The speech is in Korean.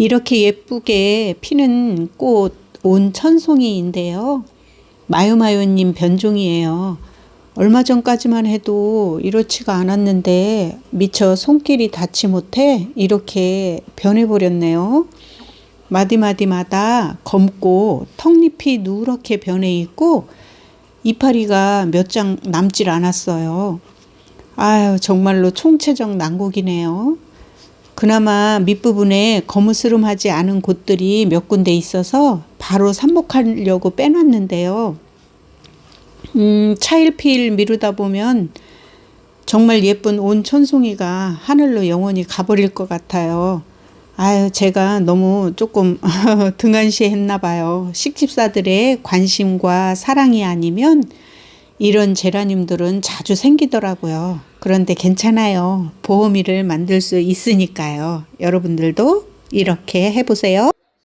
이렇게 예쁘게 피는 꽃 온 천송이인데요. 마요마요님 변종이에요. 얼마 전까지만 해도 이렇지가 않았는데 미처 손길이 닿지 못해 이렇게 변해버렸네요. 마디마디마다 검고 턱잎이 누렇게 변해 있고 이파리가 몇 장 남질 않았어요. 아유, 정말로 총체적 난국이네요. 그나마 밑부분에 거무스름하지 않은 곳들이 몇 군데 있어서 바로 삽목하려고 빼놨는데요. 음, 차일피일 미루다 보면 정말 예쁜 온 천송이가 하늘로 영원히 가버릴 것 같아요. 아유, 제가 너무 조금 등한시 했나 봐요. 식집사들의 관심과 사랑이 아니면 이런 제라늄들은 자주 생기더라고요. 그런데 괜찮아요. 보호미를 만들 수 있으니까요. 여러분들도 이렇게 해보세요.